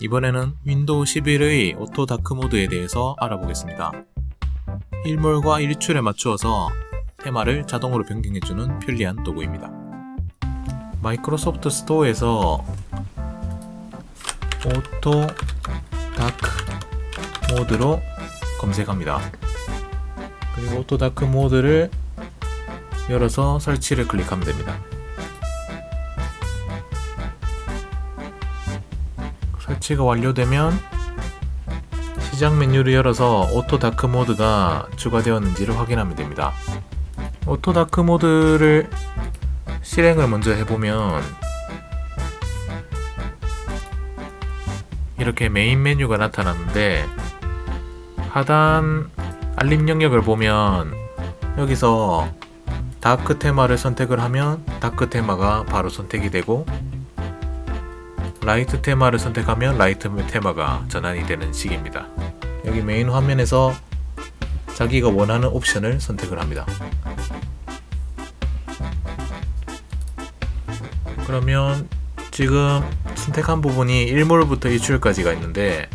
이번에는 윈도우 11의 오토 다크 모드에 대해서 알아보겠습니다. 일몰과 일출에 맞추어서 테마를 자동으로 변경해주는 편리한 도구입니다. 마이크로소프트 스토어에서 오토 다크 모드로 검색합니다. 그리고 오토 다크 모드를 열어서 설치를 클릭하면 됩니다. 설치가 완료되면 시작 메뉴를 열어서 오토 다크 모드가 추가되었는지를 확인하면 됩니다. 오토 다크 모드를 실행을 먼저 해보면 이렇게 메인 메뉴가 나타나는데 하단 알림 영역을 보면 여기서 다크 테마를 선택을 하면 다크 테마가 바로 선택이 되고 라이트 테마를 선택하면 라이트 테마가 전환이 되는 식입니다. 여기 메인 화면에서 자기가 원하는 옵션을 선택을 합니다. 그러면 지금 선택한 부분이 일몰부터 일출까지가 있는데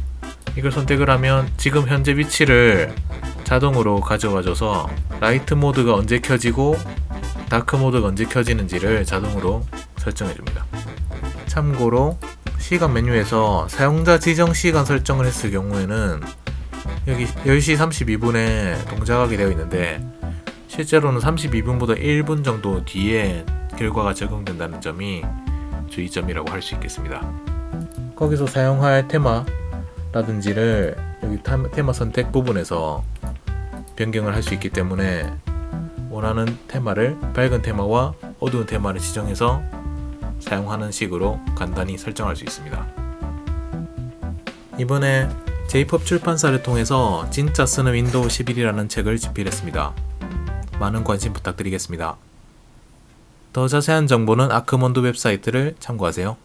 이걸 선택을 하면 지금 현재 위치를 자동으로 가져와줘서 라이트 모드가 언제 켜지고 다크 모드가 언제 켜지는지를 자동으로 설정해 줍니다. 참고로 시간 메뉴에서 사용자 지정 시간 설정을 했을 경우에는 여기 10시 32분에 동작하게 되어 있는데 실제로는 32분보다 1분 정도 뒤에 결과가 적용된다는 점이 주의점이라고 할 수 있겠습니다. 거기서 사용할 테마라든지를 여기 타- 테마 선택 부분에서 변경을 할 수 있기 때문에 원하는 테마를 밝은 테마와 어두운 테마를 지정해서 사용하는 식으로 간단히 설정할 수 있습니다. 이번에 제이펍 출판사를 통해서 진짜 쓰는 윈도우 11이라는 책을 집필했습니다. 많은 관심 부탁드리겠습니다. 더 자세한 정보는 아크몬드 웹사이트를 참고하세요.